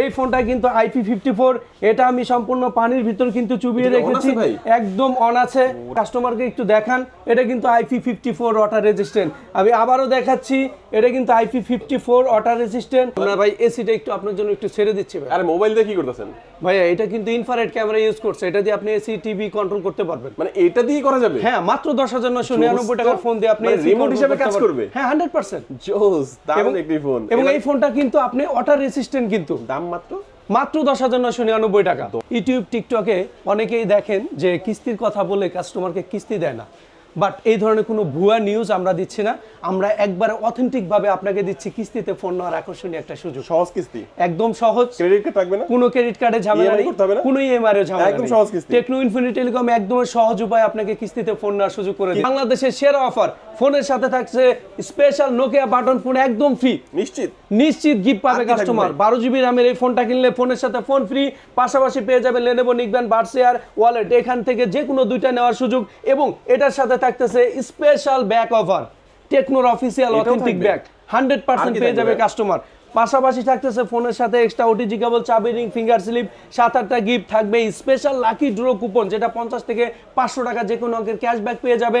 এই ফোনটা কিন্তু আইপি ফিফটি ফোর এটা আমি সম্পূর্ণ পানির ভিতর কিন্তু চুবিয়ে রেখেছি? একদম অন আছে। কাস্টমারকে একটু দেখান এটা কিন্তু IP fifty four water resistant আমি আবারও দেখাচ্ছি এটা কিন্তু IP fifty four water resistant আমরা ভাই এসিটা একটু আপনার জন্য একটু ছেড়ে দিচ্ছি ভাই। আরে মোবাইল দিয়ে কি করতেছেন? ভাইয়া এটা কিন্তু ইনফ্রারেড ক্যামেরা ইউজ করছে। এটা দিয়ে আপনি এসি টিভি কন্ট্রোল করতে পারবেন। মানে এটা দিয়ে করা যাবে? হ্যাঁ মাত্র দশ হাজার নশো নিরানব্বই টাকার ফোন দিয়ে আপনি মানে AC হিসেবে কাজ করবে? হ্যাঁ হান্ড্রেড পার্সেন্ট জোস দারুণ একটি ফোন এবং এই ফোনটা কিন্তু আপনি ওয়াটার রেসিস্ট্যান্ট কিন্তু। দাম মাত্র? মাত্র দশ হাজার নশো নিরানব্বই টাকা। ইউটিউব টিকটকে অনেকেই দেখেন যে কিস্তির কথা বলে কাস্টমারকে কিস্তি দেয় না। বাট এই ধরনের কোনো ভুয়া নিউজ আমরা দিচ্ছি না। আমরা একবারে অথেন্টিক ভাবে আপনাকে দিচ্ছি কিস্তিতে ফোন নেওয়ার আকর্ষণীয় একটা সুযোগ। সহজ কিস্তি। একদম সহজ। ক্রেডিট কার্ড থাকবে না? কোনো ক্রেডিট কার্ডে ঝামেলা নেই? কোনো ইএমআই এর ঝামেলা একদম সহজ কিস্তি। টেকনো ইনফিনিটি টেলিকম একদম সহজ উপায় আপনাকে কিস্তিতে ফোন নেওয়ার সুযোগ করে দিচ্ছে। বাংলাদেশের সেরা অফার ফোনের সাথে থাকছে স্পেশাল নোকিয়া বাটন ফোন একদম ফ্রি নিশ্চিত। নিশ্চিত গিফট পাবে কাস্টমার বারো জিবি র্যামের এই ফোনটা কিনলে ফোনের সাথে ফোন ফ্রি পাশাপাশি পেয়ে যাবে লেনেভো নিকব্যান্ড বার্সেয়ার ওয়ালেট এখান থেকে যে কোনো দুইটা নেওয়ার সুযোগ এবং এটার সাথে থাকতেছে special back offer টেকনোর official authentic? Back hundred percent পেয়ে যাবে কাস্টমার পাশাপাশি থাকতেছে ফোনের সাথে এক্সট্রা ওটিজি কেবল চাবি রিং ফিঙ্গার স্লিপ সাত, আটটা গিফট থাকবে। স্পেশাল লাকি ড্র কুপন যেটা পঞ্চাশ থেকে পাঁচশো টাকা যে কোনো অঙ্কের ক্যাশব্যাক পেয়ে যাবে।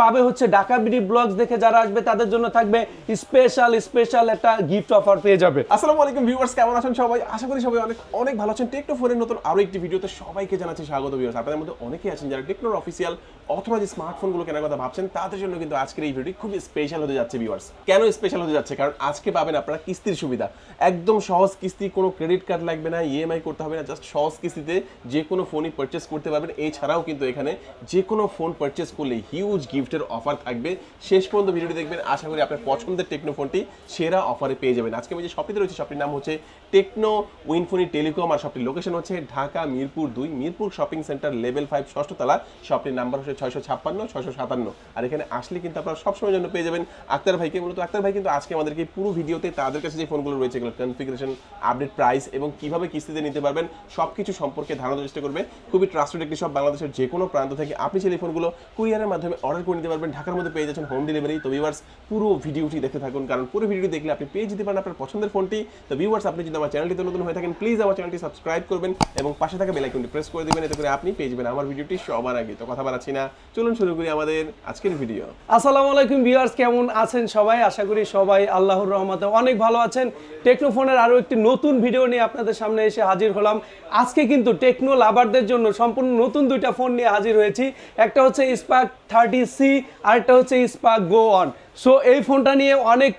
পাবে হচ্ছে ঢাকা বিডি ব্লগস দেখে যারা আসবে, তাদের জন্য থাকবে স্পেশাল স্পেশাল একটা গিফট অফার পেয়ে যাবে। আসসালামু আলাইকুম ভিউয়ার্স কেমন আছেন সবাই? আশা করি সবাই অনেক অনেক ভালো আছেন। টেকনো ফোনের নতুন আরও একটি ভিডিওতে সবাইকে জানাচ্ছি স্বাগত ভিউয়ার্স আপনাদের মধ্যে অনেকেই আছেন যারা টেকনোর অফিসিয়াল অথবা যে স্মার্টফোনগুলো কেনার কথা ভাবছেন, তাদের জন্য কিন্তু আজকের এই ভিডিওটি খুবই স্পেশাল হতে যাচ্ছে ভিউয়ার্স কেন স্পেশাল হতে যাচ্ছে? কারণ আজকে পাবেন আপনারা কিস্তির সুবিধা। একদম সহজ কিস্তি, কোনো ক্রেডিট কার্ড লাগবে না ইএমআই করতে হবে না জাস্ট সহজ কিস্তিতে যে কোনো ফোনই পারচেস করতে পারবেন। এছাড়াও কিন্তু এখানে যে কোনো ফোন পারচেস করলে হিউজ গিফটের অফার থাকবে। শেষ পর্যন্ত ভিডিওটি দেখবেন। আশা করি আপনার পছন্দের টেকনো ফোনটি সেরা অফারে পেয়ে যাবেন। আজকে আমি যে শপিতে রয়েছে শপটির নাম হচ্ছে টেকনো, উইনফোনি টেলিকম আর শপটির লোকেশন হচ্ছে ঢাকা, মিরপুর দুই। Mirpur shopping centre level five ষষ্ঠতলা শপটির নাম্বার হচ্ছে ছয়শো ছাপ্পান্ন, ছয়শো সাতান্ন। আর এখানে আসলে কিন্তু আপনারা সবসময় জন্য পেয়ে যাবেন আক্তার ভাইকে। মূলত আক্তার ভাই কিন্তু আজকে আমাদেরকে পুরো ভিডিওতে তাদের কাছে যে ফোনগুলো রয়েছে, এগুলো কনফিগারেশন আপডেট প্রাইস এবং কীভাবে কিস্তিতে নিতে পারবেন, সবকিছু সম্পর্কে ধারণা চেষ্টা করবে। খুবই ট্রাস্টেড একটি সব বাংলাদেশের যে কোনো প্রান্ত থেকে আপনি সেই ফোনগুলো কুরিয়ারের মাধ্যমে অর্ডার করে নিতে পারবেন। ঢাকার মধ্যে পেয়ে যাচ্ছেন হোম ডেলিভারি তো ভিউয়ার্স পুরো ভিডিওটি দেখতে থাকুন। কারণ পুরো ভিডিওটি দেখলে আপনি পেয়ে যেতে পারেন আপনার পছন্দের ফোনটি তো ভিউয়ার্স আপনি যদি আমার চ্যানেলটিতে নতুন হয়ে থাকেন প্লিজ আমার চ্যানেলটি সাবস্ক্রাইব করবেন এবং পাশে থাকা বেল আইকনটি প্রেস করে দিবেন, এতে করে আপনি পেয়ে যাবেন আমার ভিডিওটি সবার আগে। তো কথা বাড়াচ্ছি না, চলুন শুরু করি আমাদের আজকের ভিডিও আসসালামু আলাইকুম ভিউয়ার্স কেমন আছেন সবাই? আশা করি সবাই আল্লাহর রহমতে অনেক ভালো আছেন। টেকনোফোনের আরও একটি নতুন ভিডিও নিয়ে আপনাদের সামনে এসে হাজির হলাম। আজকে কিন্তু টেকনো লাভারদের জন্য সম্পূর্ণ নতুন দুইটা ফোন নিয়ে হাজির হয়েছি। একটা হচ্ছে স্পার্ক থার্টি সি আর একটা হচ্ছে স্পার্ক গো অন সো এই ফোনটা নিয়ে অনেক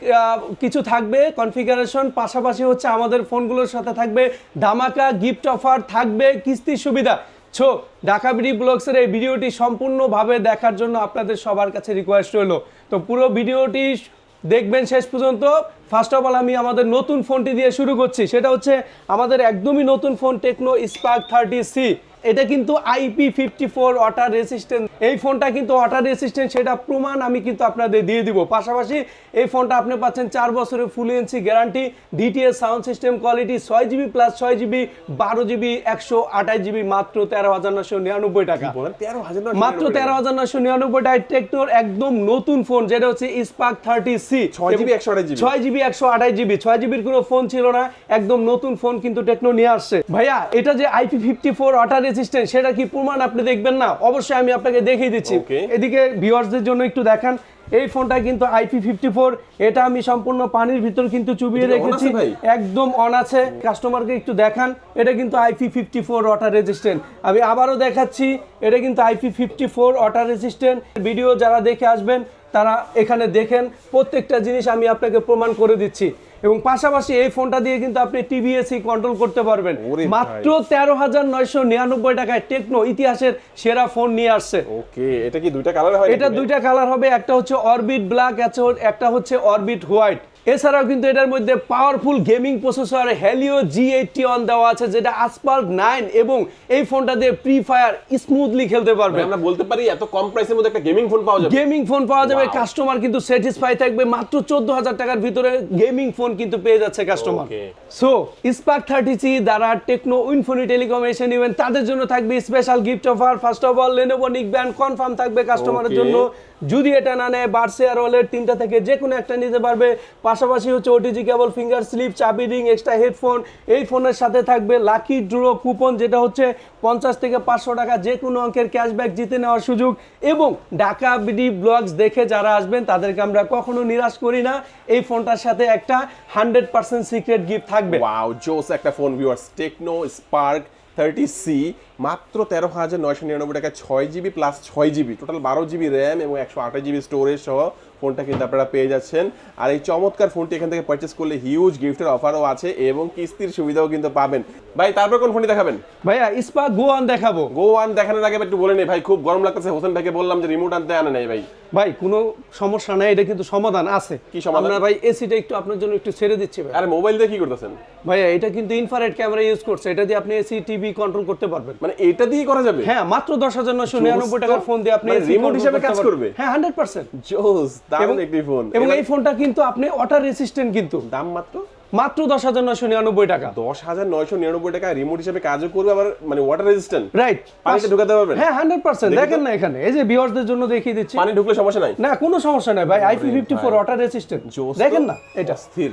কিছু থাকবে। কনফিগারেশন পাশাপাশি হচ্ছে আমাদের ফোনগুলোর সাথে থাকবে। ধামাকা গিফট অফার থাকবে, কিস্তির সুবিধা। ছো ঢাকা বিডি ব্লগসের এই ভিডিওটি সম্পূর্ণভাবে দেখার জন্য আপনাদের সবার কাছে রিকোয়েস্ট রইল। তো পুরো ভিডিওটি দেখবেন শেষ পর্যন্ত। ফার্স্ট অফ অল আমি আমাদের নতুন ফোনটি দিয়ে শুরু করছি। সেটা হচ্ছে আমাদের একদমই নতুন phone Tecno spark thirty C এটা কিন্তু IP fifty four water resistant এই ফোনটা কিন্তু ওয়াটার রেসিস্ট্যান্ট সেটা প্রমাণ আমি কিন্তু আপনাদের দিয়ে দিব। পাশাপাশি এই ফোনটা আপনি পাচ্ছেন চার বছরের full NC guarantee DTS sound system quality ছয় জিবি প্লাস ছয় জিবি বারো জিবি একশো আঠাশ জিবি মাত্র তেরো হাজার নশো নিরানব্বই টাকা। মাত্র তেরো হাজার নশো নিরানব্বই টাকা টেকনোর একদম নতুন ফোন যেটা হচ্ছে স্পার্ক থার্টি সি ছয় জিবি একশো আঠাশ জিবি ছয় জিবি একশো আঠাশ জিবি ছয় জিবির কোনো ফোন ছিল না একদম নতুন ফোন কিন্তু টেকনো নিয়ে আসছে। ভাইয়া এটা যে IP fifty four water resistant সেটা কি প্রমাণ আপনি দেখবেন না? অবশ্যই আমি আপনাকে দেখিয়ে দিচ্ছি. এদিকে ভিউয়ার্সদের জন্য একটু দেখান এই ফোনটা কিন্তু আইপি ফিফটি ফোর এটা আমি সম্পূর্ণ পানির ভিতর কিন্তু চুবিয়ে রেখেছি? একদম অন আছে। কাস্টমারকে একটু দেখান এটা কিন্তু IP fifty four water resistant আমি আবারও দেখাচ্ছি এটা কিন্তু IP fifty four water resistant video যারা দেখে আসবেন তারা এখানে দেখেন প্রত্যেকটা জিনিস আমি আপনাকে প্রমাণ করে দিচ্ছি। এবং পাশাপাশি এই ফোনটা দিয়ে কিন্তু আপনি টিভিএসি কন্ট্রোল করতে পারবেন। মাত্র তেরো হাজার নয়শো নিরানব্বই টাকায় টেকনো ইতিহাসের সেরা ফোন নিয়ে আসছে। ওকে এটা কি দুইটা কালার হয় এটা দুইটা কালার হবে একটা হচ্ছে অরবিট ব্ল্যাক একটা হচ্ছে অরবিট হোয়াইট এছাড়াও কিন্তু এটার মধ্যে powerful gaming processor Helio G eighty on দেওয়া আছে যেটা আসপাল্ট নাইন এবং এই ফোনটা দিয়ে ফ্রি ফায়ার স্মুথলি খেলতে পারবে। মানে আমরা বলতে পারি এত কম প্রাইসের মধ্যে একটা গেমিং ফোন পাওয়া যাবে। গেমিং ফোন পাওয়া যাবে কাস্টমার কিন্তু স্যাটিসফাই থাকবে মাত্র চোদ্দ হাজার টাকার ভিতরে গেমিং ফোন কিন্তু পেয়ে যাচ্ছে customer. So spark thirty C দ্বারা টেকনো উইনফোনি টেলিকম এসে নেবেন তাদের জন্য থাকবে special gift offer first of all Lenovo neck band confirm থাকবে কাস্টমারের. জন্য। যদি এটা না নেয় বার্সে আর ওয়ালেট তিনটা থেকে যে কোনো একটা নিতে পারবে। পাশাপাশি হচ্ছে ওটিজি কেবল ফিঙ্গার স্লিপ চাবি রিং এক্সট্রা হেডফোন এই ফোনের সাথে থাকবে লাকি ড্র কুপন যেটা হচ্ছে পঞ্চাশ থেকে পাঁচশো টাকা যে কোনো অঙ্কের ক্যাশব্যাক জিতে নেওয়ার সুযোগ। এবং ঢাকা বিডি ব্লগস দেখে যারা আসবেন, তাদেরকে আমরা কখনো নিরাশ করি না। এই ফোনটার সাথে একটা হান্ড্রেড পার্সেন্ট সিক্রেট গিফট থাকবে। একটা phone Tecno spark thirty C মাত্র তেরো হাজার নয়শো নিরানব্বই টাকা ছয় জিবি প্লাস ছয় জিবি টোটাল বারো জিবি র্যাম এবং একশো আঠাশ জিবি স্টোরেজ সহ ফোনটা কিন্তু আপনারা পেয়ে যাচ্ছেন। আর এই চমৎকার ফোনটি এখান থেকে পারচেস করলে হিউজ গিফটের অফারও আছে এবং কিস্তির সুবিধাও কিন্তু পাবেন। ভাই তারপর কোন ফোনটি দেখাবেন? ভাইয়া ইস্পা গোয়ান দেখাবো। গো ওয়ান দেখানোর আগে একটু বলে নেই ভাই খুব গরম লাগতেছে। হোসেন ভাইকে বললাম যে রিমোট আনতে আনে নাই ভাই। ভাই কোনো সমস্যা নাই এটা কিন্তু সমাধান আছে। কি সমাধান? আমরা ভাই এসিটা একটু আপনার জন্য একটু ছেড়ে দিচ্ছি ভাই। আরে মোবাইল দিয়ে কি করতেছেন? ভাইয়া এটা কিন্তু ইনফ্রারেড ক্যামেরা ইউজ করছে এটা দিয়ে আপনি এসি টিভি কন্ট্রোল করতে পারবেন। মানে এটা দিয়ে করা যাবে? হ্যাঁ মাত্র দশ হাজার নশো নিরানব্বই টাকার ফোন দিয়ে আপনি মানে remote control হিসেবে কাজ করবে? হ্যাঁ হান্ড্রেড পার্সেন্ট জোস দারুণ একটি ফোন এবং এই ফোনটা কিন্তু আপনি ওয়াটার রেসিস্ট্যান্ট কিন্তু। দাম মাত্র? মাত্র দশ হাজার নশো নিরানব্বই টাকা। দশ হাজার নয়শো নিরানব্বই টাকা রিমোট হিসেবে কাজও করবে আবার মানে ওয়াটার রেজিস্ট্যান্ট রাইট পানিতে ঢুকাতে পারবেন? হ্যাঁ হান্ড্রেড পার্সেন্ট দেখেন না এখানে। এই যে ভিউয়ার্সদের জন্য দেখিয়ে দিচ্ছি। পানি ঢুকলে সমস্যা নাই? না কোনো সমস্যা নাই ভাই। IP fifty four water resistant জোস দেখেন না এটা। স্থির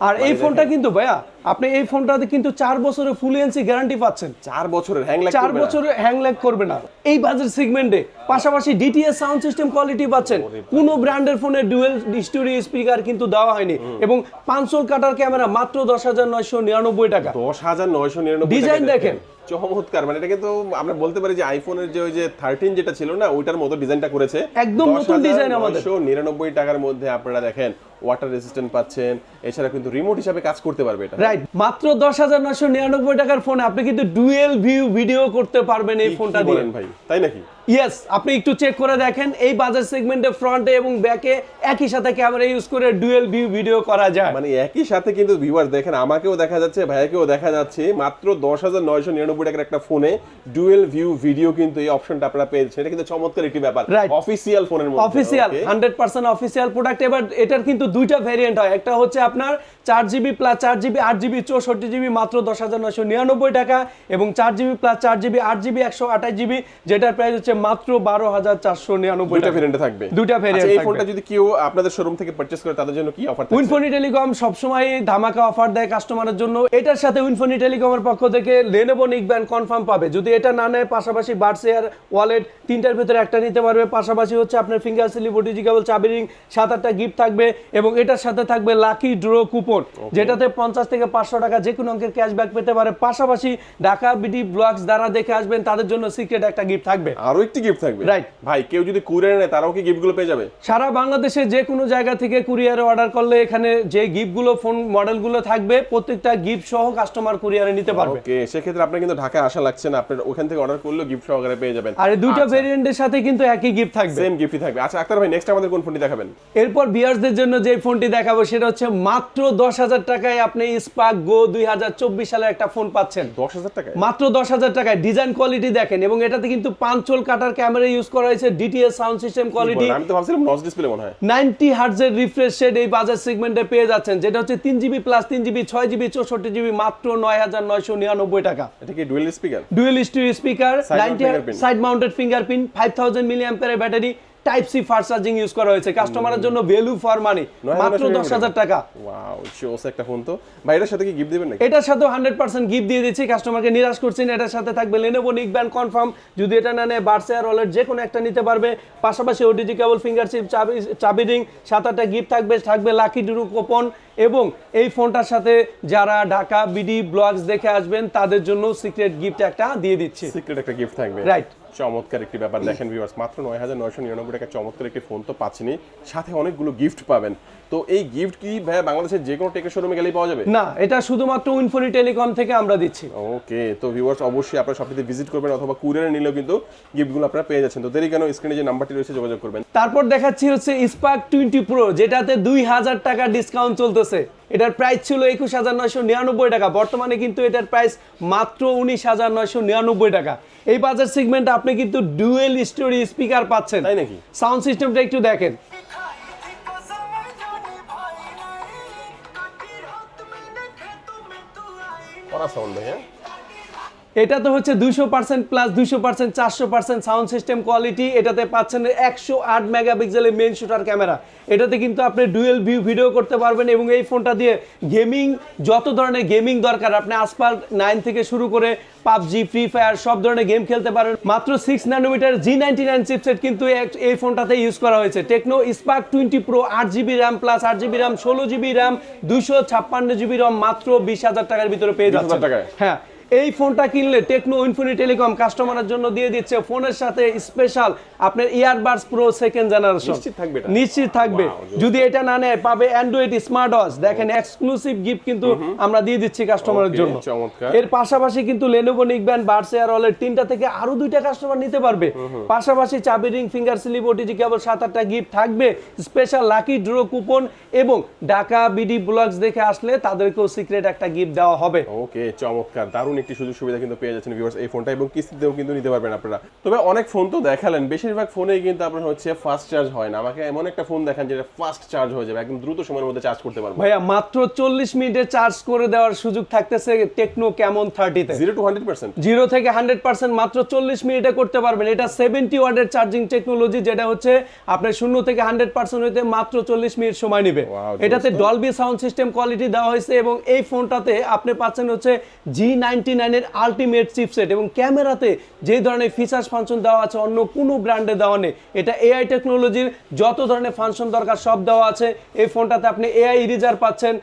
আর এই ফোনটা কিন্তু ভাইয়া আপনি এই ফোনটাতে কিন্তু চার বছরের ফুল এনসি গ্যারান্টি পাচ্ছেন। চার বছরের হ্যাং লাগ চার বছরে হ্যাং ল্যাগ করবে না। এই বাজেট সেগমেন্টে পাশাপাশি ডিটিএস সাউন্ড সিস্টেম কোয়ালিটি পাচ্ছেন। কোনো ব্র্যান্ডের ফোনে ডুয়েল স্টুডিও স্পিকার কিন্তু দেওয়া হয়নি। এবং পাঁচশোল কাটার ক্যামেরা মাত্র দশ হাজার নয়শো নিরানব্বই টাকা। দশ হাজার নয়শো নিরানব্বই ডিজাইন দেখেন। চমৎকার মানে এটা কিন্তু আমরা বলতে পারি যে আইফোনের যে ওই যে থার্টিন যেটা ছিল না ওইটার মতো ডিজাইনটা করেছে। একদম নতুন design আমাদের। নিরানব্বই টাকার মধ্যে আপনারা দেখেন ওয়াটার রেসিস্ট্যান্ট পাচ্ছেন এছাড়া কিন্তু রিমোট হিসাবে কাজ করতে পারবে এটা। রাইট মাত্র দশ হাজার নয়শো নিরানব্বই টাকার ফোনে আপনি কিন্তু ডুয়েল ভিউ ভিডিও করতে পারবেন এই ফোনটা দিয়ে। ভাই? তাই নাকি? ইয়েস আপনি একটু চেক করে দেখেন এই বাজার সেগমেন্টে ফ্রন্টে এবং ব্যাকে একই সাথে ক্যামেরা ইউজ করে ডুয়েল ভিউ ভিডিও করা যায়। মানে একই সাথে কিন্তু ভিউয়ার দেখেন আমাকেও দেখা যাচ্ছে ভাইয়াকেও দেখা যাচ্ছে মাত্র দশ হাজার নয়শো নিরানব্বই টাকার একটা ফোনে ডুয়েল ভিউ ভিডিও কিন্তু এই অপশনটা আপনারা পেয়েছেন। এটা কিন্তু চমৎকার একটি ব্যাপার. অফিসিয়াল ফোনের মধ্যে official? Hundred percent official product এবার এটার কিন্তু দুইটা ভ্যারিয়েন্ট হয়। একটা হচ্ছে আপনার চার জিবি প্লাস চার জিবি আট জিবি চৌষট্টি জিবি মাত্র দশ হাজার নয়শো নিরানব্বই টাকা এবং চার জিবি প্লাস চার জিবি আট জিবি একশো আঠাশ জিবি যেটার প্রাইস হচ্ছে মাত্র বারো হাজার চারশো নিরানব্বই টাকা। ভেরিয়েন্টে থাকবে। দুইটা variant আচ্ছা, এই ফোনটা যদি কেউ আপনাদের শোরুম থেকে পারচেজ করে তাদের জন্য কি অফার উইনফোনি টেলিকম সবসময় ধামাকা অফার দেয় কাস্টমারের জন্য। এটার সাথে উইনফোনি টেলিকমের পক্ষ থেকে লেনোভো নিক ব্যান্ড কনফার্ম পাবে। যদি এটা না নেয় পাশাপাশি বার্ডস এয়ার ওয়ালেট তিনটার ভিতরে একটা নিতে পারবে। পাশাপাশি হচ্ছে আপনার ফিঙ্গার স্লিপ ওটিজি কেবল চাবি রিং সাত আটটা গিফট থাকবে এবং এটার সাথে থাকবে লাকি ড্র কুপন যেটাতে পঞ্চাশ থেকে পাঁচশো টাকা যে কোনো অঙ্কের ক্যাশব্যাক পেতে পারে। পাশাপাশি ঢাকা বিডি ব্লগস দ্বারা দেখে আসবেন তাদের জন্য সিক্রেট একটা গিফট থাকবে। আরও একটি গিফট থাকবে? Right. ভাই কেউ যদি কুরিয়ার নেয় তারাও কি গিফটগুলো পেয়ে যাবে? সারা বাংলাদেশে যে কোনো জায়গা থেকে কুরিয়ারে অর্ডার করলে এখানে যে গিফটগুলো ফোন মডেলগুলো থাকবে প্রত্যেকটা গিফট সহ কাস্টমার কুরিয়ারে নিতে পারবে। ওকে সেক্ষেত্রে আপনার কিন্তু ঢাকায় আসা লাগছে না। আপনার ওখান থেকে অর্ডার করলে গিফট সহকারে পেয়ে যাবেন। আর দুইটা ভেরিয়েন্টের সাথে কিন্তু একই গিফট থাকবে। সেম গিফটই থাকবে। আচ্ছা আক্তার ভাই নেক্সট আমাদের কোন ফোনটি দেখাবেন? এরপর বিয়ার্সদের জন্য যে ফোনটি দেখাবো সেটা হচ্ছে মাত্র দশ হাজার টাকায় আপনি স্পার্ক গো দুই হাজার চব্বিশ সালে একটা ফোন পাচ্ছেন। দশ হাজার টাকায়? মাত্র দশ হাজার টাকায়। ডিজাইন কোয়ালিটি দেখেন এবং এটাতে কিন্তু পাঁচচোল কাটার ক্যামেরা ইউজ করা হয়েছে ডিটিএস সাউন্ড সিস্টেম কোয়ালিটি আমি তো ভাবছিলাম নস ডিসপ্লে মনে হয়। নাইনটি হার্টজের রিফ্রেশ রেট এই বাজার সেগমেন্টে পেয়ে যাচ্ছেন যেটা হচ্ছে তিন জিবি প্লাস তিন জিবি ছয় জিবি চৌষট্টি জিবি মাত্র নয় হাজার নয়শো নিরানব্বই টাকা। এটা কি dual speaker dual stereo speaker ninety side mounted fingerprint five thousand milli অ্যাম্পারের battery type C fast charging use করা হয়েছে। কাস্টমারের জন্য ভ্যালু ফর মানি মাত্র দশ হাজার টাকা। ওয়াও শোস একটা ফোন তো। ভাই এটার সাথে কি গিফট দিবেন নাকি? এটার সাথে হান্ড্রেড পার্সেন্ট গিফট দিয়ে দিচ্ছি। কাস্টমারকে নিরাশ করছেন এটার সাথে থাকবে লেনোভো নিক ব্যান্ড কনফার্ম যদি এটা না নেয় বার্স এয়ার ওয়ালেট যে কোনো একটা নিতে পারবে। পাশাপাশি ওটিজি কেবল ফিঙ্গার চিপ চাবি চাবি রিং সাত আটটা গিফট থাকবে। থাকবে লাকি ডুরু কুপন এবং এই ফোনটার সাথে যারা ঢাকা বিডি ব্লগস দেখে আসবেন তাদের জন্য সিক্রেট গিফট একটা দিয়ে দিচ্ছি। সিক্রেট একটা গিফট থাকবে। Right. চমৎকার একটি ব্যাপার দেখেন ভিউয়ার্স মাত্র নয় হাজার নয়শো নিরানব্বই টাকা চমৎকার একটি ফোন তো পাচ্ছেনি সাথে অনেকগুলো গিফট পাবেন। তো এই গিফট কি ভাই বাংলাদেশের যে কোনো টেকের শোরুমে গেলেই পাওয়া যাবে? না এটা শুধুমাত্র উইনফোনি টেলিকম থেকে আমরা দিচ্ছি। ওকে তো ভিউয়ার্স অবশ্যই আপনারা সবটিতে ভিজিট করবেন অথবা কুরিয়ারে নিলেও কিন্তু গিফটগুলো আপনারা পেয়ে যাচ্ছেন। তো দেরি কেন স্ক্রিনে যে নাম্বারটি রয়েছে যোগাযোগ করবেন। তারপর দেখাচ্ছি হচ্ছে স্পার্ক টোয়েন্টি প্রো যেটাতে দুই হাজার টাকা ডিসকাউন্ট চলতেছে। এটার প্রাইস ছিল একুশ হাজার নয়শো নিরানব্বই টাকা। বর্তমানে কিন্তু এটার প্রাইস মাত্র উনিশ হাজার নয়শো নিরানব্বই টাকা। এই বাজার সেগমেন্টে আপনি কিন্তু ডুয়েল স্টোরি স্পিকার পাচ্ছেন। তাই নাকি? সাউন্ড সিস্টেমটা একটু দেখেন। সাউন্ড হ্যাঁ? এটা তো হচ্ছে দুইশো পার্সেন্ট প্লাস দুইশো পার্সেন্ট চারশো পার্সেন্ট সাউন্ড সিস্টেম কোয়ালিটি এটাতে পাচ্ছেন একশো আট মেগাপিক্সেলের মেন শুটার ক্যামেরা এটাতে কিন্তু আপনি ডুয়েল ভিউ ভিডিও করতে পারবেন এবং এই ফোনটা দিয়ে গেমিং যত ধরনের গেমিং দরকার আপনি আসপাল নাইন থেকে শুরু করে পাবজি ফ্রি ফায়ার সব ধরনের গেম খেলতে পারেন। মাত্র six nanometer G ninety nine chipset কিন্তু এই ফোনটাতে ইউজ করা হয়েছে। টেকনো স্পার্ক টোয়েন্টি প্রো আট জিবি র্যাম প্লাস আট জিবি র্যাম ষোলো জিবি র্যাম দুশো ছাপ্পান্ন জিবি র্যাম মাত্র বিশ হাজার টাকার ভিতরে পেয়ে 20,000 যাচ্ছে হ্যাঁ। এই ফোনটা কিনলে টেকনো ইনফিনি টেলিকম কাস্টমারের জন্য দিয়ে দিচ্ছে ফোনের সাথে স্পেশাল আপনার ইয়ারবাডস প্রো সেকেন্ড জেনারেশন নিশ্চিত থাকবে নিশ্চিত থাকবে। যদি এটা না নেয় পাবে অ্যান্ড্রয়েড স্মার্ট ওয়াচ দেখেন এক্সক্লুসিভ গিফট কিন্তু আমরা দিয়ে দিচ্ছি কাস্টমারের জন্য। এর পাশাপাশি কিন্তু লেনোভো নিকব্যান্ড বার্স এয়ার অলের তিনটা থেকে আরও দুইটা কাস্টমার নিতে পারবে। পাশাপাশি চাবি ring finger slip OTG cable সাত আটটা গিফট থাকবে। স্পেশাল লাকি ড্র কুপন এবং ঢাকা বিডি ব্লগস দেখে আসলে তাদেরকেও সিক্রেট একটা গিফট দেওয়া হবে। ওকে চমৎকার দারুণ একটি সুযোগ সুবিধা কিন্তু পেয়ে যাচ্ছেন ভিউয়ার্স এই ফোনটা এবং কিস্তিতেও কিন্তু নিতে পারবেন আপনারা। তবে অনেক ফোন তো দেখালেন বেশিরভাগ ফোনেই কিন্তু আপনার হচ্ছে ফাস্ট চার্জ হয় না। আমাকে এমন একটা ফোন দেখান যেটা ফাস্ট চার্জ হয়ে যাবে একদম দ্রুত সময়ের মধ্যে চার্জ করতে পারব। ভাইয়া মাত্র চল্লিশ মিনিটে চার্জ করে দেওয়ার সুযোগ থাকতেছে Tecno Camon থার্টিতে zero to hundred percent zero থেকে হান্ড্রেড পার্সেন্ট মাত্র চল্লিশ মিনিটে করতে পারবেন। এটা সেভেন্টি ওয়ার্ডের চার্জিং টেকনোলজি যেটা হচ্ছে আপনার শূন্য থেকে হান্ড্রেড পার্সেন্ট হইতে মাত্র চল্লিশ মিনিট সময় নেবে। এটাতে ডলবি সাউন্ড সিস্টেম কোয়ালিটি দেওয়া হয়েছে এবং এই ফোনটাতে আপনি পাচ্ছেন হচ্ছে জি নাইনটি নাইনের আলটিমেট চিপসেট এবং ক্যামেরাতে যে ধরনের ফিচার্স ফাংশন দেওয়া আছে, অন্য কোনো ব্র্যান্ডে দেওয়া নেই। এটা এআই টেকনোলজির যত ধরনের ফাংশন দরকার সব দেওয়া আছে। এই ফোনটাতে আপনি এআই ইরেজার পাচ্ছেন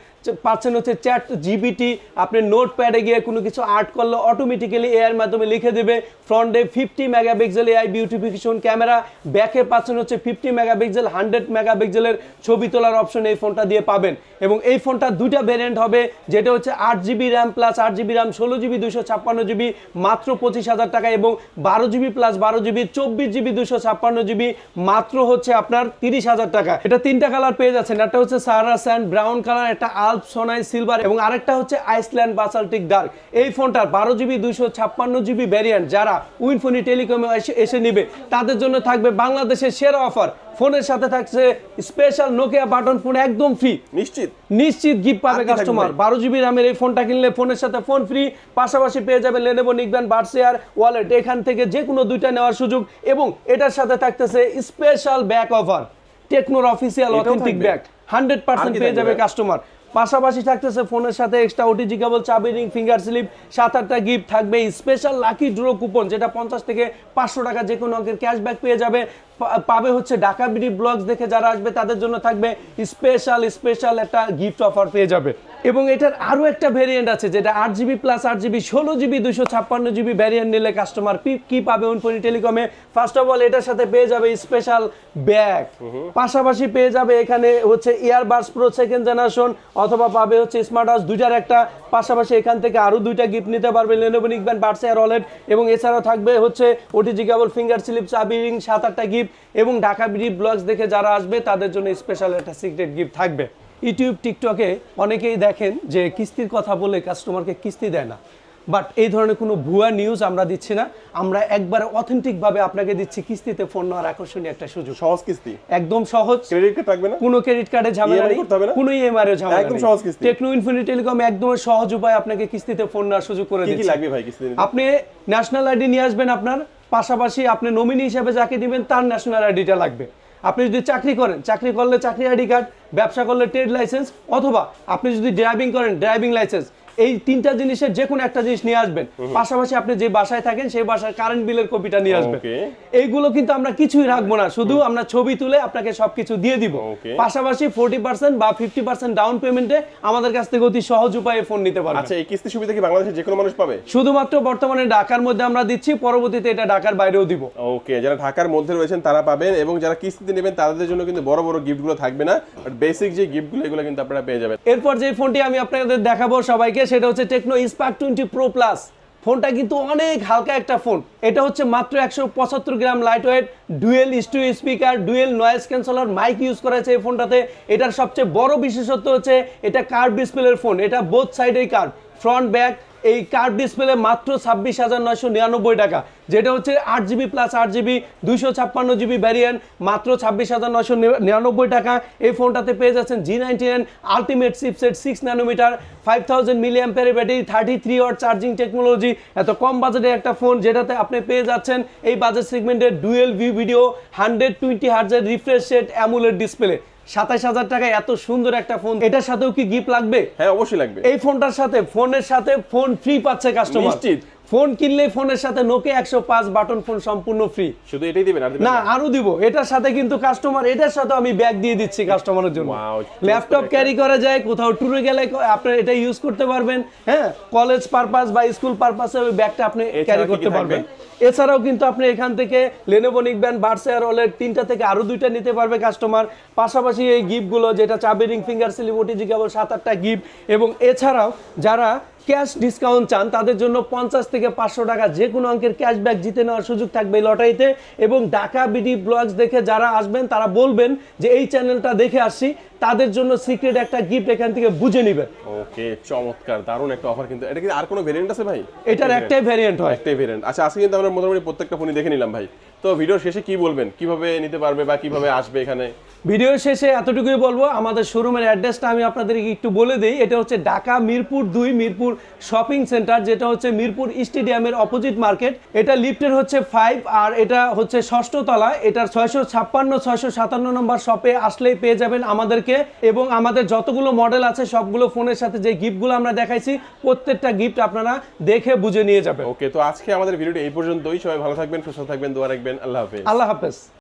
পাচ্ছেন হচ্ছে চ্যাট জিবিটি আপনি নোট প্যাডে গিয়ে কোনো কিছু আর্ট করলে অটোমেটিক্যালি এআইয়ের মাধ্যমে লিখে দেবে। ফ্রন্টে fifty megapixel AI beautification camera ব্যাকে পাচ্ছেন হচ্ছে ফিফটি মেগাপিক্সেল হান্ড্রেড মেগাপিক্সেলের ছবি তোলার অপশন এই ফোনটা দিয়ে পাবেন। এবং এই ফোনটা দুইটা ভ্যারিয়েন্ট হবে, যেটা হচ্ছে আট জিবি র্যাম প্লাস আট জিবি র্যাম ষোলো জিবি দুশো ছাপ্পান্ন জিবি মাত্র পঁচিশ হাজার টাকা এবং বারো জিবি প্লাস বারো জিবি চব্বিশ জিবি দুশো ছাপ্পান্ন জিবি মাত্র হচ্ছে আপনার তিরিশ হাজার টাকা। এটা তিনটা কালার পেয়ে যাচ্ছেন। একটা হচ্ছে সারা স্যান্ড ব্রাউন কালার একটা আলপ সোনাই সিলভার এবং আরেকটা হচ্ছে আইসল্যান্ড বাসাল্টিক ডার্ক। এই ফোনটার বারো জিবি দুইশো ছাপ্পান্ন জিবি ভ্যারিয়েন্ট যারা উইনফোনি টেলিকমে এসে নিবে তাদের জন্য থাকবে বাংলাদেশের সেরা অফার ফোনের সাথে থাকছে স্পেশাল নোকিয়া বাটন ফোন একদম ফ্রি নিশ্চিত। নিশ্চিত গিফট পাবে কাস্টমার বারো জিবি র্যামের এই ফোনটা কিনলে ফোনের সাথে ফোন ফ্রি পাশাপাশি পেয়ে যাবে লেনেভো নিকব্যান্ড বার্সেয়ার ওয়ালেট এখান থেকে যে কোনো দুইটা নেওয়ার সুযোগ এবং এটার সাথে থাকতেছে special back offer টেকনোর official authentic? Back hundred percent পেয়ে যাবে কাস্টমার পাশাপাশি থাকতেছে ফোনের সাথে এক্সট্রা ওটিজি কেবল চাবি রিং ফিঙ্গার স্লিপ সাত আটটা গিফট থাকবে স্পেশাল লাকি ড্রো কুপন যেটা পঞ্চাশ থেকে পাঁচশো টাকা যে কোনো অঙ্কের ক্যাশব্যাক পেয়ে যাবে। পাবে হচ্ছে ঢাকা বিডি ব্লগস দেখে যারা আসবে, তাদের জন্য থাকবে স্পেশাল স্পেশাল একটা গিফট অফার পেয়ে যাবে। এবং এটার আরও একটা ভেরিয়েন্ট আছে যেটা আট জিবি প্লাস আট জিবি ষোলো জিবি দুশো ছাপ্পান্ন জিবি ভ্যারিয়েন্ট নিলে কাস্টমার কি পাবে উনফোনি টেলিকমে ফার্স্ট অফ অল এটার সাথে পেয়ে যাবে স্পেশাল ব্যাগ পাশাপাশি পেয়ে যাবে এখানে হচ্ছে ইয়ারবাডস প্রো সেকেন্ড জেনারেশন অথবা পাবে হচ্ছে স্মার্ট ওয়াচ দুইটার একটা। পাশাপাশি এখান থেকে আরও দুইটা গিফট নিতে পারবে লেনোভো নিকব্যান্ড বার্স এয়ার ওয়ালেট এবং এছাড়াও থাকবে হচ্ছে ওটিজি কেবল ফিঙ্গার স্লিপ চাবি রিং সাত আটটা গিফট এবং ঢাকা বিডি ব্লগস দেখে যারা আসবে তাদের জন্য স্পেশাল একটা সিক্রেট গিফট থাকবে। ইউটিউব টিকটকে অনেকেই দেখেন যে কিস্তির কথা বলে কাস্টমারকে কিস্তি দেয় না। বাট এই ধরনের কোনো ভুয়া নিউজ আমরা দিচ্ছি না। আমরা একবারে অথেন্টিকভাবে আপনাকে দিচ্ছি কিস্তিতে ফোন নেওয়ার আকর্ষণীয় একটা সুযোগ। সহজ কিস্তি। একদম সহজ। ক্রেডিট কার্ড থাকবে না? কোনো ক্রেডিট কার্ডে ঝামেলা নেই। করতে হবে না? কোনো ইএমআই এর ঝামেলা একদম সহজ কিস্তি। টেকনো ইনফিনিটি টেলিকম একদম সহজ উপায় আপনাকে কিস্তিতে ফোন নেওয়ার সুযোগ করে কি কি লাগবে ভাই কিস্তি নিতে? আপনি ন্যাশনাল আইডি নিয়ে আসবেন আপনার পাশাপাশি আপনি নমিনি হিসেবে যাকে দিবেন তার ন্যাশনাল আইডিটা লাগবে। আপনি যদি চাকরি করেন, চাকরি করলে চাকরি আইডি কার্ড, ব্যবসা করলে ট্রেড লাইসেন্স, অথবা আপনি যদি ড্রাইভিং করেন ড্রাইভিং লাইসেন্স এই তিনটা জিনিসের যে কোনো একটা জিনিস নিয়ে আসবেন। পাশাপাশি আপনি যে বাসায় থাকেন সেই বাসার কারেন্ট বিলের কপিটা নিয়ে আসবেন। এইগুলো কিন্তু আমরা কিছুই রাখব না। শুধু আমরা ছবি তুলে আপনাকে সবকিছু দিয়ে দিব। পাশাপাশি ফোর্টি পার্সেন্ট বা ফিফটি পার্সেন্ট ডাউন পেমেন্টে আমাদের কাছ থেকে অতি সহজ উপায়ে ফোন নিতে পারবেন। আচ্ছা এই কিস্তি সুবিধা কি বাংলাদেশের যে কোনো মানুষ পাবে? শুধুমাত্র বর্তমানে ঢাকার মধ্যে আমরা দিচ্ছি পরবর্তীতে এটা ঢাকার বাইরেও দিব। ওকে যারা ঢাকার মধ্যে রয়েছেন তারা পাবেন এবং যারা কিস্তিতে নেবেন তাদের জন্য কিন্তু বড় বড় গিফটগুলো থাকবে না। বাট বেসিক যে গিফটগুলো এগুলো কিন্তু আপনারা পেয়ে যাবেন। এরপর যে ফোনটি আমি আপনাদের দেখাবো সবাইকে সেটা হচ্ছে Tecno spark twenty pro plus ফোনটা কিন্তু অনেক হালকা একটা ফোন। এটা হচ্ছে মাত্র একশো পঁচাত্তর gram lightweight dual studio speaker dual noise canceller mic use করেছে এই ফোনটাতে। এটার সবচেয়ে বড় বিশেষত্ব হচ্ছে এটা কার্ভ ডিসপ্লের ফোন এটা বোথ সাইডেই কার্ভ ফ্রন্ট ব্যাক এই কার্ড ডিসপ্লে মাত্র ছাব্বিশ হাজার নয়শো নিরানব্বই টাকা, যেটা হচ্ছে আট জিবি প্লাস আট জিবি দুইশো ছাপ্পান্ন জিবি ভ্যারিয়েন্ট মাত্র ছাব্বিশ হাজার নয়শো নিরানব্বই টাকা। এই ফোনটাতে পেয়ে যাচ্ছেন G ninety nine ultimate chipset six nanometer five thousand মিলিয়াম্পের battery thirty three watt charging technology এত কম বাজেটে একটা ফোন যেটাতে আপনি পেয়ে যাচ্ছেন এই বাজেট সেগমেন্টের dual view video hundred twenty হার্জের refresh set AMOLED display সাতাশ হাজার টাকায় এত সুন্দর একটা ফোন এটার সাথেও কি গিফট লাগবে? হ্যাঁ অবশ্যই লাগবে। এই ফোনটার সাথে ফোনের সাথে ফোন ফ্রি পাচ্ছে কাস্টমার নিশ্চিত। ফোন কিনলে ফোনের সাথে নোকিয়া একশো পাঁচ বাটন ফোন সম্পূর্ণ ফ্রি শুধু এটাই দিবেন না আরও দিব। এটার সাথে কিন্তু কাস্টমার এটার সাথে আমি ব্যাগ দিয়ে দিচ্ছি কাস্টমারের জন্য। ল্যাপটপ ক্যারি করা যায় কোথাও ট্যুরে গেলে ক- আপনি এটা ইউজ করতে পারবেন হ্যাঁ? কলেজ পারপাস বা স্কুল পারপাসে ওই ব্যাগটা আপনি ক্যারি করতে পারবেন। এছাড়াও কিন্তু আপনি এখান থেকে লেনোভো নিকবেন বার্সেয়ার ওলের তিনটা থেকে আরও দুইটা নিতে পারবে কাস্টমার পাশাপাশি এই গিফটগুলো, যেটা চাবি রিং ফিঙ্গার সিলিম ওটিজি কেবল সাত আটটা গিফট। এবং এছাড়াও যারা ক্যাশ ডিসকাউন্ট চান, তাদের জন্য পঞ্চাশ থেকে পাঁচশো টাকা যে কোনো অঙ্কের ক্যাশব্যাক জিতে নেওয়ার সুযোগ থাকবে এই লটারিতে এবং ঢাকা বিডি ব্লগস দেখে যারা আসবেন, তারা বলবেন যে এই চ্যানেলটা দেখে আসছি। তাদের জন্য সিক্রেট একটা গিফট এখান থেকে বুঝে নেবেন ওকে চমৎকার দারুণ একটা অফার কিন্তু। এটা কি আর কোনো ভেরিয়েন্ট আছে ভাই? এটার একটাই ভেরিয়েন্ট হয়। একটাই ভেরিয়েন্ট আচ্ছা আজকে কিন্তু আমরা মোটামুটি প্রত্যেকটা ফোনই দেখে নিলাম ভাই। তো ভিডিওর শেষে কি বলবেন? কীভাবে নিতে পারবে বা কীভাবে আসবে এখানে? ভিডিও শেষে এতটুকুই বলব আমাদের শোরুমের অ্যাড্রেসটা আমি আপনাদেরকে একটু বলে দিই। এটা হচ্ছে ঢাকা মিরপুর দুই মিরপুর শপিং সেন্টার যেটা হচ্ছে মিরপুর স্টেডিয়ামের অপোজিট মার্কেট এটা লিফটের হচ্ছে ফাইভ আর এটা হচ্ছে ষষ্ঠ তলা। এটার ছয়শো ছাপ্পান্ন ছয়শো সাতান্ন নম্বর শপে আসলেই পেয়ে যাবেন আমাদেরকে। এবং আমাদের যতগুলো মডেল আছে সবগুলো ফোনের সাথে যে গিফটগুলো আমরা দেখাইছি প্রত্যেকটা গিফট আপনারা দেখে বুঝে নিয়ে যাবেন। ওকে তো আজকে আমাদের ভিডিওটি এই পর্যন্তই। সবাই ভালো থাকবেন সুস্থ থাকবেন দোয়া রাখবেন। আল্লাহ হাফেজ আল্লাহ হাফেজ